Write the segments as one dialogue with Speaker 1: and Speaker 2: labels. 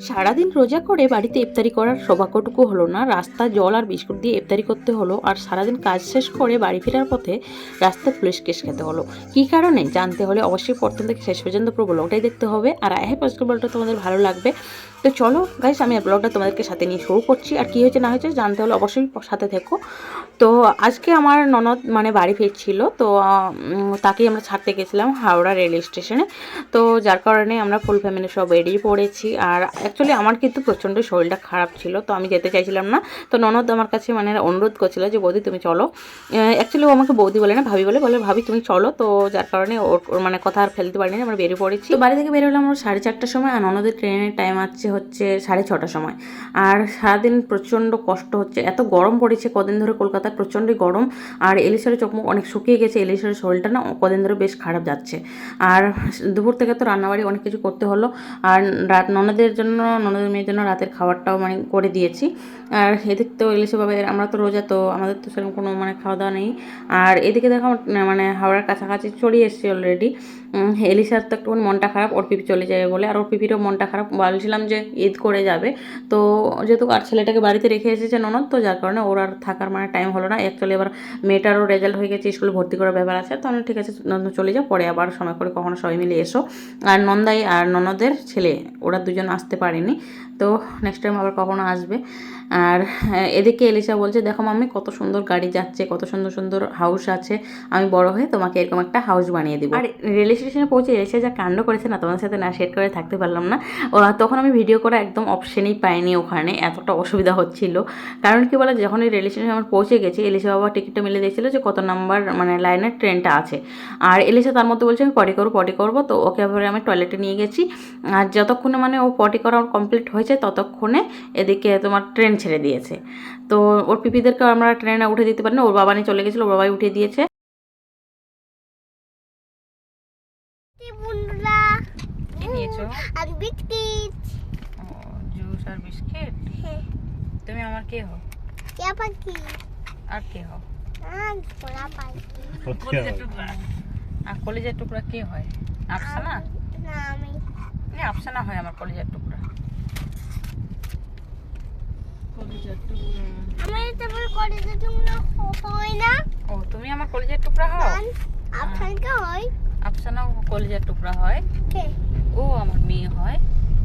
Speaker 1: সারাদিন রোজা করে বাড়িতে ইফতারি করার সৌভাগ্যটুকু হলো না। রাস্তা, জল আর বিস্কুট দিয়ে ইফতারি করতে হলো আর সারাদিন কাজ শেষ করে বাড়ি ফেরার পথে রাস্তায় পুলিশ কেস খেতে হলো। কী কারণে? জানতে হলে অবশ্যই প্রথম থেকে শেষ পর্যন্ত পুরো ব্লগটাই দেখতে হবে। আর আহ হ্যাপ বলটা তোমাদের ভালো লাগবে। তো চলো গাইস আমি ব্লগটা তোমাদেরকে সাথে নিয়ে শুরু করছি। আর কী হয়েছে, না হয়েছে, জানতে হলে অবশ্যই সাথে থেকো। তো আজকে আমার ননদ মানে বাড়ি ফিরছিল, তো তাকেই আমরা ছাড়তে গেছিলাম হাওড়া রেল স্টেশনে। তো যার কারণে আমরা ফুল ফ্যামিলি সব বেরিয়ে পড়েছি। আর অ্যাকচুয়ালি আমার কিন্তু প্রচণ্ড শরীরটা খারাপ ছিল, তো আমি যেতে চাইছিলাম না। তো ননদ আমার কাছে মানে অনুরোধ করছিল যে, বৌদি, তুমি চলো। অ্যাকচুয়ালি ও আমাকে বৌদি বলে না, ভাবি বলে বলে, ভাবি, তুমি চলো। তো যার কারণে ওর মানে কথা আর ফেলতে পারিনি, আমরা বেরিয়ে পড়েছি। বাড়ি থেকে বেরোলাম আমরা সাড়ে চারটার সময়, আর ননদের ট্রেনের টাইম আছে হচ্ছে সাড়ে ছটার সময়। আর সারাদিন প্রচণ্ড কষ্ট হচ্ছে। এত গরম পড়েছে কদিন ধরে কলকাতায় প্রচণ্ডই গরম। আর এলিশারের চোখ মুখ অনেক শুকিয়ে গেছে। এলিশারের শরীরটা না কদিন ধরে বেশ খারাপ যাচ্ছে। আর দুপুর থেকে তো রান্নাবাড়ি অনেক কিছু করতে হলো। আর রাত ননদের জন্য, ননদের মেয়ের জন্য রাতের খাবারটাও মানে করে দিয়েছি। আর এদিক তো ইলিশ বাবা আমরা তো রোজা, তো আমাদের তো সেরকম কোনো মানে খাওয়া দাওয়া নেই। আর এদিকে দেখো মানে হাওড়ার কাছাকাছি চড়িয়ে এসেছি অলরেডি এলিশার তো একটু মনটা খারাপ, ওর পিপি চলে যাবে বলে। আর ওর পিপিরও মনটা খারাপ। বলছিলাম যে ঈদ করে যাবে। তো যেহেতু আর ছেলেটাকে বাড়িতে রেখে এসেছে ননদ, তো যার কারণে ওর আর থাকার মানে টাইম হলো না। অ্যাকচুয়ালি এবার মেয়েটারও রেজাল্ট হয়ে গেছে, স্কুলে ভর্তি করার ব্যাপার আছে। তো ঠিক আছে চলে যাও, পরে আবার সময় করে কখনো সবাই মিলে এসো। আর নন্দাই আর ননদের ছেলে, ওরা দুজন আসতে পারেনি। তো নেক্সট টাইম আবার কখনো আসবে। আর এদিকে এলিশা বলছে, দেখো মাম্মি, কত সুন্দর গাড়ি যাচ্ছে, কত সুন্দর সুন্দর হাউস আছে। আমি বড় হয়ে তোমাকে এরকম একটা হাউস বানিয়ে দিব। আর রেল স্টেশনে পৌঁছে এলিশা যা কাণ্ড করেছে না তোমার সাথে না শেয়ার করে থাকতে পারলাম না। তখন আমি ভিডিও করা একদম অপশনই পাইনি ওখানে, এতটা অসুবিধা হচ্ছিল। কারণ কি বলে, যখন এই রেল স্টেশনে আমার পৌঁছে গেছি, এলিশা বাবা টিকিটটা মিলে দিয়েছিল যে কত নাম্বার মানে লাইনের ট্রেনটা আছে। আর এলিশা তার মধ্যে বলছে, আমি পটি করব পটি করব। তো ওকে এবারে আমি টয়লেটে নিয়ে গেছি। আর যতক্ষণে মানে ও পটি করা কমপ্লিট হয়েছে, ততক্ষণে এদিকে তোমার ট্রেন ছেড়ে দিয়েছে। তো ওর পিপিদেরকে আমরা ট্রেনে উঠে দিতে পারি না। ওর বাবা নিয়ে চলে গেছিল ওর বাবাই উঠে দিয়েছে। জুস আর বিস্কিট?
Speaker 2: হ্যাঁ।
Speaker 1: তুমি আমার কে হো আর কে হো
Speaker 2: আর
Speaker 1: কলিজার টুকরা। আর কলিজার টুকরা কে হয়? আফসানা?
Speaker 2: না আমি
Speaker 1: না আফসানা হয় আমার কলিজার টুকরা। কলিজার টুকরা।
Speaker 2: আমি তেমন করে যে হয় না।
Speaker 1: ও তুমি আমার কলেজের টুকরা হও?
Speaker 2: আপনাকে হয়।
Speaker 1: আফসানাও কলেজের টুকরা হয়? ও আমার মেয়ে হয়।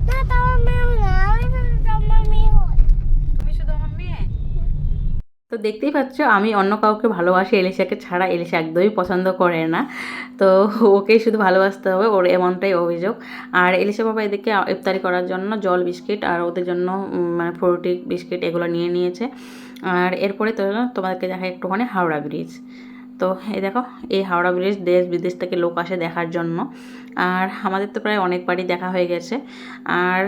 Speaker 2: না তোমার মেয়ে না আমি তোমার মেয়ে হয়।
Speaker 1: তুমি শুধু আমার মেয়ে? তো দেখতেই পাচ্ছ, আমি অন্য কাউকে ভালোবাসি, এলিশাকে ছাড়া এলিশা একদমই পছন্দ করে না। তো ওকেই শুধু ভালোবাসতে হবে, ওর এমনটাই অভিযোগ। আর এলিশা বাবা এদেরকে ইফতারি করার জন্য জল বিস্কিট আর ওদের জন্য মানে ফ্রুটি বিস্কিট এগুলো নিয়ে নিয়েছে। আর এরপরে তো তোমাদেরকে দেখা একটুখানি হাওড়া ব্রিজ। তো এই দেখো, এই হাওড়া ব্রিজ দেশ বিদেশ থেকে লোক আসে দেখার জন্য। আর আমাদের তো প্রায় অনেকবারই দেখা হয়ে গেছে। আর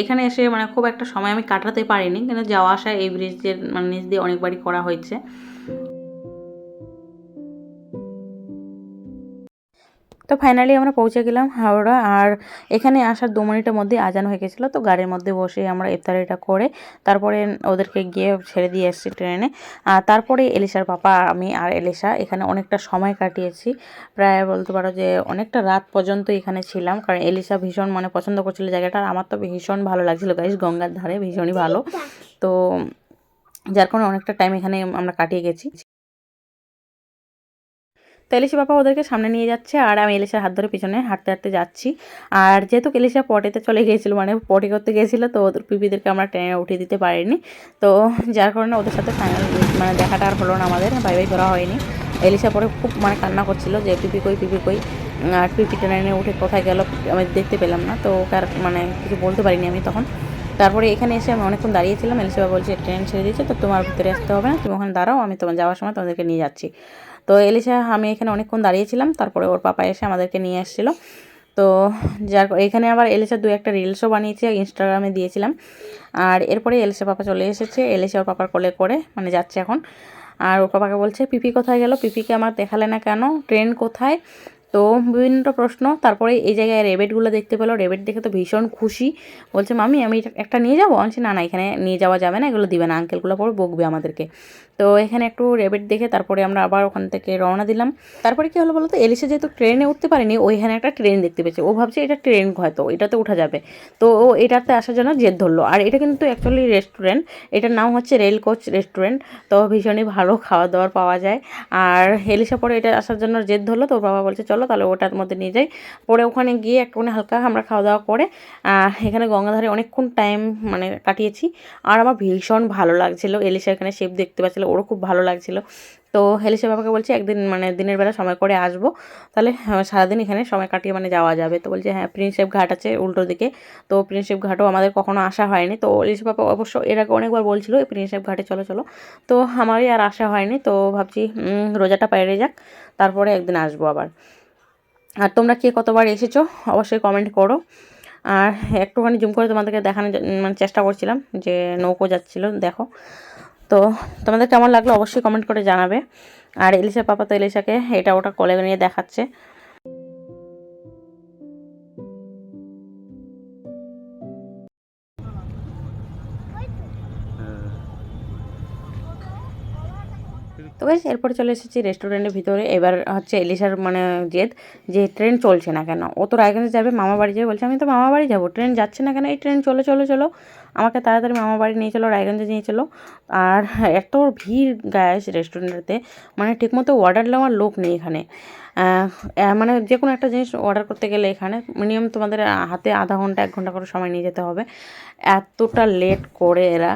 Speaker 1: এখানে এসে মানে খুব একটা সময় আমি কাটাতে পারিনি, কিন্তু যাওয়া আসা এই ব্রিজের মানে নিচ দিয়ে অনেকবারই করা হয়েছে। তো ফাইনালি আমরা পৌঁছে গেলাম হাওড়া। আর এখানে আসার দু মিনিটের মধ্যে আজান হয়ে গেছিল। তো গাড়ির মধ্যে বসে আমরা ইফতারিটা করে তারপরে ওদেরকে গিয়ে ছেড়ে দিয়ে এসেছি ট্রেনে। আর তারপরে এলিশার পাপা, আমি আর এলিশা এখানে অনেকটা সময় কাটিয়েছি। প্রায় বলতে পারো যে অনেকটা রাত পর্যন্ত এখানে ছিলাম। কারণ এলিশা ভীষণ মানে পছন্দ করছিল জায়গাটা। আর আমার তো ভীষণ ভালো লাগছিল গাইস গঙ্গার ধারে ভীষণই ভালো। তো যার কারণে অনেকটা টাইম এখানে আমরা কাটিয়ে গেছি। তো বাবা ওদেরকে সামনে নিয়ে যাচ্ছে আর আমি এলিশার হাত ধরে পিছনে হাঁটতে হাঁটতে যাচ্ছি। আর যেহেতু এলিশা পটেতে চলে গিয়েছিল মানে পটি করতে গিয়েছিল, তো ওদের পিপিদেরকে আমরা ট্রেনে উঠিয়ে দিতে পারিনি। তো যার কারণে ওদের সাথে ফাইনাল মানে দেখাটা আর হলো না আমাদের বাই বাই করা হয়নি। এলিশা পরে খুব মানে কান্না করছিল যে, পিপি কই পিপি কই? আর পিপি ট্রেনে উঠে কোথায় গেল? আমি দেখতে পেলাম না। তো ওকে আর মানে কিছু বলতে পারিনি আমি তখন। তারপরে এখানে এসে আমি অনেকক্ষণ দাঁড়িয়েছিলাম। এলিশা বাবা বলছে, ট্রেন ছেড়ে দিয়েছে তো তোমার ভিতরে আসতে হবে না। তুমি ওখানে দাঁড়াও, আমি তোমার যাওয়ার সময় তোমাদেরকে নিয়ে যাচ্ছি। তো এলিশা, আমি এখানে অনেকক্ষণ দাঁড়িয়েছিলাম। তারপরে ওর পাপা এসে আমাদেরকে নিয়ে এসেছিল তো যার এখানে আবার এলিশা দু একটা রিলসও বানিয়েছি, ইনস্টাগ্রামে দিয়েছিলাম। আর এরপরে এলিশা পাপা চলে এসেছে। এলিশা ওর পাপার কোলে করে মানে যাচ্ছে এখন। আর ওর পাপাকে বলছে, পিপি কোথায় গেল? পিপিকে আমার দেখালে না কেন? ট্রেন কোথায়? তো বিভিন্ন প্রশ্ন, তারপরে এই জায়গায় রেবেটগুলো দেখতে পেল। রেবেট দেখে তো ভীষণ খুশি। বলছে মামি আমি একটা নিয়ে যাব? আমি না না, এখানে নিয়ে যাওয়া যাবে না, এগুলো দিবে না। আঙ্কেলগুলো পরে বকবে আমাদেরকে। তো এখানে একটু রেবেট দেখে তারপরে আমরা আবার ওখান থেকে রওনা দিলাম। তারপরে কি হলো বলো তো এলিসা যেহেতু ট্রেনে উঠতে পারেনি ওইখানে একটা ট্রেন দেখতে পেয়েছে। ও ভাবছে এটা ট্রেন হয়তো, এটাতে উঠা যাবে। তো ও এটাতে আসার জন্য জেদ ধরলো। আর এটা কিন্তু অ্যাকচুয়ালি রেস্টুরেন্ট এটার নাম হচ্ছে রেল কোচ রেস্টুরেন্ট তো ভীষণই ভালো খাওয়া দাওয়ার পাওয়া যায়। আর এলিসা পরে এটা আসার জন্য জেদ ধরলো। তো বাবা বলছে, চলো তাহলে ওটার মধ্যে নিয়ে যাই। পরে ওখানে গিয়ে একটুখানি হালকা আমরা খাওয়া দাওয়া করে এখানে গঙ্গাধারে অনেকক্ষণ টাইম মানে কাটিয়েছি। আর আমার ভীষণ ভালো লাগছিল। এলিশা এখানে শেপ দেখতে পাচ্ছিল ওরও খুব ভালো লাগছিল। তো এলিসা বাবাকে বলছি একদিন মানে দিনের বেলা সময় করে আসব। তাহলে আহ, সারাদিন এখানে সময় কাটিয়ে মানে যাওয়া যাবে। তো বলছে হ্যাঁ প্রিন্সেপ ঘাট আছে উল্টো দিকে। তো প্রিন্সেপ ঘাটও আমাদের কখনো আসা হয়নি। তো এলিসা বাবা অবশ্য এর আগে অনেকবার বলছিল প্রিন্সেপ ঘাটে চলো চলো। তো আমারই আর আসা হয়নি। তো ভাবছি রোজাটা বাইরে যাক তারপরে একদিন আসব আবার। আর তোমরা কে কতবার এসেছ, অবশ্যই কমেন্ট করো। আর একটুখানি জুম করে তোমাদেরকে দেখানোর মানে চেষ্টা করছিলাম যে নৌকো যাচ্ছিল, দেখো। তো তোমাদের কেমন লাগল অবশ্যই কমেন্ট করে জানাবে। আর এলিসা পাপা তো এলিসাকে এটা ওটা কলে নিয়ে দেখাচ্ছে। তো বেশ, এরপরে চলে এসেছি রেস্টুরেন্টের ভিতরে। এবার হচ্ছে এলিসার মানে জেদ যে ট্রেন চলছে না কেন? ও তো রায়গঞ্জে যাবে মামা বাড়ি যাবে বলছে, আমি তো মামা বাড়ি যাব ট্রেন যাচ্ছে না কেন? এই ট্রেন চলো চলো চলো। আমাকে তাড়াতাড়ি মামা বাড়ি নিয়ে চলো, রায়গঞ্জে নিয়ে চলো। আর এত ভিড় গ্যাস রেস্টুরেন্টেতে মানে ঠিকমতো অর্ডার নেওয়ার লোক নেই এখানে। মানে যে কোনো একটা জিনিস অর্ডার করতে গেলে এখানে মিনিমাম তোমাদের হাতে আধা ঘণ্টা, এক ঘণ্টা করে সময় নিয়ে যেতে হবে। এতটা লেট করে এরা।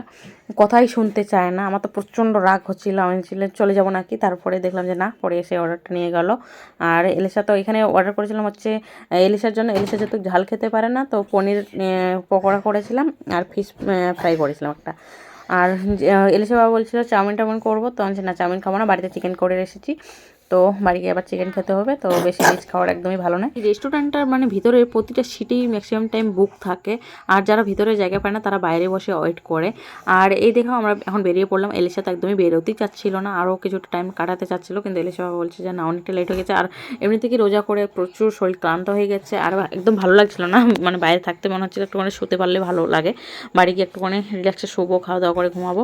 Speaker 1: কথাই শুনতে চায় না। আমার তো প্রচণ্ড রাগ হচ্ছিল। আমি ছিলাম চলে যাব নাকি? তারপরে দেখলাম যে না, পরে এসে অর্ডারটা নিয়ে গেল। আর এলিসা তো এখানে অর্ডার করেছিলাম হচ্ছে এলিসার জন্য। এলিসা যেহেতু ঝাল খেতে পারে না, তো পনির পকোড়া করেছিলাম। আর ফিশ ফ্রাই করেছিলাম একটা। আর এলিসা বাবা বলছিল চাউমিন টাউমিন করব? তো আমি না, চাউমিন খাব না, বাড়িতে চিকেন করে এসেছি তো বাড়ি গিয়ে আবার চিকেন খেতে হবে, তো বেশি রিচ খাওয়ার একদমই ভালো নয়। রেস্টুরেন্টটার মানে ভিতরে প্রতিটা সিটেই ম্যাক্সিমাম টাইম বুক থাকে, আর যারা ভিতরে জায়গা পায় না, তারা বাইরে বসে ওয়েট করে। আর এই দেখো আমরা এখন বেরিয়ে পড়লাম এলিসা তো একদমই বেরোতেই চাচ্ছিল না, আরও কিছুটা টাইম কাটাতে চাচ্ছিল, কিন্তু বাবা বলছে যে না, অনেকটা লেট হয়ে গেছে, আর এমনি থেকে রোজা করে প্রচুর শরীর ক্লান্ত হয়ে গেছে, আর একদম ভালো লাগছিল না মানে বাইরে থাকতে মনে হচ্ছিল একটুখানি শুতে পারলে ভালো লাগে। বাড়ি গিয়ে একটুখানি রিল্যাক্সে শোবো খাওয়া দাওয়া করে ঘুমাবো।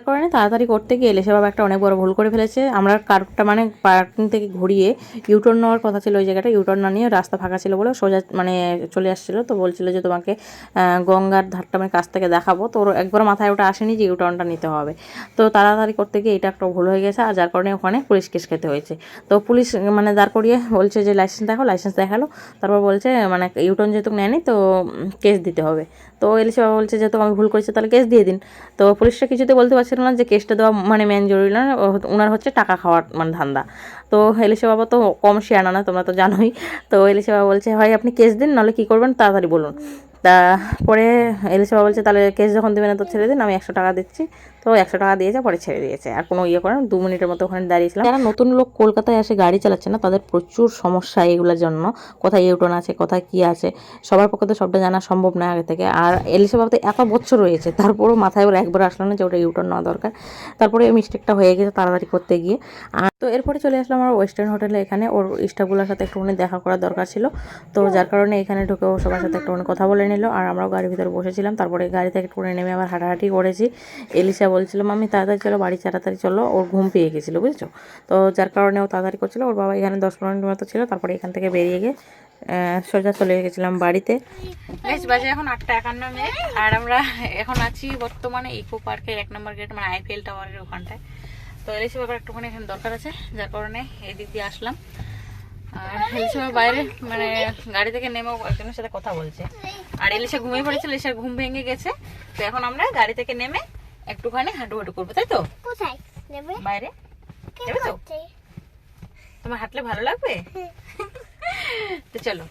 Speaker 1: তার কারণে তাড়াতাড়ি করতে গিয়ে এলে বাবা একটা অনেক বড় ভুল করে ফেলেছে। আমরা কারটা মানে পার্কিং থেকে ঘুরিয়ে ইউটার্ন নেওয়ার কথা ছিল ওই জায়গাটা ইউটার্ন না নিয়ে রাস্তা ফাঁকা ছিল বলে সোজা মানে চলে আসছিল। তো বলছিল যে তোমাকে গঙ্গার ধারটা আমি কাছ থেকে দেখাবো। তো একবার মাথায় ওটা আসেনি যে ইউটার্নটা নিতে হবে। তো তাড়াতাড়ি করতে গিয়ে এটা একটা ভুল হয়ে গেছে আর যার কারণে ওখানে পুলিশ কেস খেতে হয়েছে। তো পুলিশ মানে দাঁড় করিয়ে বলছে যে লাইসেন্স দেখো লাইসেন্স দেখাল। তারপর বলছে মানে ইউটার্ন যেহেতু নেয়নি তো কেস দিতে হবে। তো এলিসা বাবা বলছে যেহেতু আমি ভুল করেছি, তাহলে কেস দিয়ে দিন। তো পুলিশটা কিছুতে বলতে পারছিল না যে কেসটা দেওয়া মানে মেন জরুরি না ওনার হচ্ছে টাকা খাওয়ার মানে ধান্দা। তো এলিশে বাবা তো কম শেয়ার না তোমরা তো জানোই। তো এলিশে বাবা বলছে হয় আপনি কেস দিন, নাহলে কী করবেন? তাড়াতাড়ি বলুন। তা পরে এলিসা বাবা বলছে, তাহলে কেস যখন দেবে না তো ছেড়ে দিন আমি একশো টাকা দিচ্ছি। তো একশো টাকা দিয়েছে, পরে ছেড়ে দিয়েছে। আর কোনো ইয়ে করে দু মিনিটের মতো ওখানে দাঁড়িয়েছিলাম। যারা নতুন লোক কলকাতায় এসে গাড়ি চালাচ্ছে না, তাদের প্রচুর সমস্যা এগুলোর জন্য। কোথায় ইউটন আছে, কোথায় কী আছে, সবার পক্ষে তো সবটা জানা সম্ভব না আগে থেকে। আর এলিসা বাবা তো এত বছর রয়েছে, তারপরেও মাথায় ওর একবার আসলো না যে ওটা ইউটন নেওয়া দরকার। তারপরে ওই মিস্টেকটা হয়ে গেছে তাড়াতাড়ি করতে গিয়ে। আর তো এরপরে চলে আসলাম আমার ওয়েস্টার্ন হোটেলে এখানে ওর স্টাফগুলোর সাথে একটুখানি দেখা করার দরকার ছিল। তো যার কারণে এখানে ঢুকে ও সবার সাথে একটুখানি কথা বলে নিল আর আমরাও গাড়ির ভিতরে বসেছিলাম। তারপরে গাড়ি থেকে একটুখানি নেমে আবার হাঁটাহাঁটি করেছি। এলিসা বলছিল মামি তাড়াতাড়ি চলো, বাড়ি তাড়াতাড়ি চলো। ওর ঘুম পেয়ে গেছিল, বুঝেছ? তো যার কারণে ও তাড়াতাড়ি করছিল। ওর বাবা এখানে দশ পনেরো মিনিট মতো ছিল। তারপরে এখান থেকে বেরিয়ে গিয়ে সোজা চলে গেছিলাম বাড়িতে। বেশ, বাজে এখন আটটা একান্ন মিনিট। আর আমরা এখন আছি বর্তমানে ইকো পার্কের এক নম্বর গেট মানে আইপিএল টাওয়ারের ওখানটায়। তো এলিসি বাবার একটুখানি এখানে দরকার আছে। যার কারণে এই দিক দিয়ে আসলাম। আর বাবা বাইরে মানে গাড়ি থেকে নেমে একজনের সাথে কথা বলছে। আর ঘুমিয়ে পড়েছিল ঘুম ভেঙে গেছে। তো এখন আমরা গাড়ি থেকে নেমে একটুখানি হাঁটু হাঁটু করব তাই তো?
Speaker 2: কোথায়?
Speaker 1: বাইরে। যাবে তো? তোমার হাঁটলে ভালো লাগবে? তো চলো।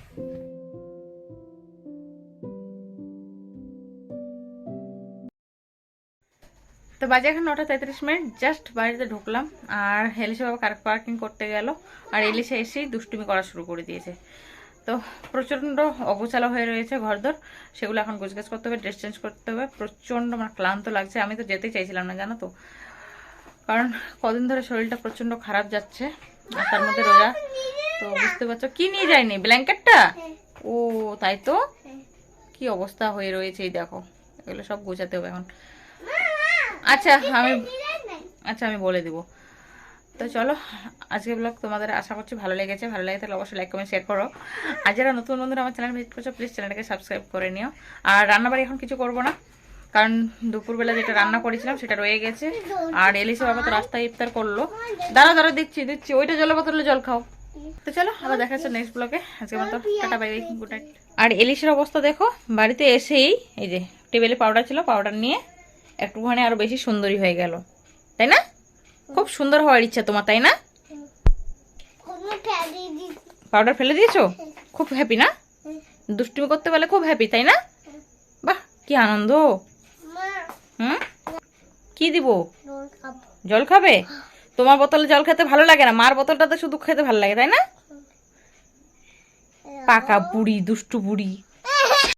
Speaker 1: তো বাজে এখন নটা তেত্রিশ মিনিট জাস্ট বাড়িতে ঢুকলাম আর এলিসা বাবা কার পার্কিং করতে গেল। আর এলিসা এসেই দুষ্টুমি করা শুরু করে দিয়েছে। তো প্রচণ্ড অগোছালো হয়ে রয়েছে ঘরদর। সেগুলো এখন গোছগাছ করতে হবে ড্রেস চেঞ্জ করতে হবে। প্রচণ্ড আমার ক্লান্ত লাগছে। আমি তো যেতেই চাইছিলাম না, জানো তো। কারণ কদিন ধরে শরীরটা প্রচণ্ড খারাপ যাচ্ছে। আর তার মধ্যে রোজা। তো বুঝতে পারছ, কি নিয়ে যায়নি? ব্ল্যাঙ্কেটটা? ও, তাই তো। কি অবস্থা হয়ে রয়েছে এই দেখো। এগুলো সব গোছাতে হবে এখন। আচ্ছা আমি আচ্ছা আমি বলে দিব। তো চলো আজকে ব্লগ তোমাদের আশা করছি ভালো লেগেছে। ভালো লেগে তাহলে অবশ্যই লাইক কমেন্ট শেয়ার করো। আর যারা নতুন বন্ধুরা আমার চ্যানেল ভিজিট করছ প্লিজ চ্যানেলটাকে সাবস্ক্রাইব করে নিও। আর রান্নাবাড়ি এখন কিছু করব না কারণ দুপুরবেলা যেটা রান্না করেছিলাম সেটা রয়ে গেছে। আর এলিসা বাবা তো রাস্তায় ইফতার করল। দাঁড়া দাঁড়া দিচ্ছি দিচ্ছি। ওইটা জলের বোতলে জল খাও। তো চলো আবার দেখা যাচ্ছে নেক্সট ব্লগে আজকে মতো tata bye bye good night আর এলিসের অবস্থা দেখো বাড়িতে এসেই এই যে টেবিলে পাউডার ছিল পাউডার নিয়ে একটুখানি আরও বেশি সুন্দরী হয়ে গেল। তাই না? খুব সুন্দর হওয়ার ইচ্ছা তোমার, তাই না? পাউডার ফেলে দিয়েছ? খুব হ্যাপি না? দুষ্টুমি করতে পারলে খুব হ্যাপি তাই না? বাহ, কি আনন্দ। হুম? কি দিব? জল খাবে? তোমার বোতলে জল খেতে ভালো লাগে না? মার বোতলটাতে শুধু খেতে ভালো লাগে, তাই না? পাকা বুড়ি দুষ্টু বুড়ি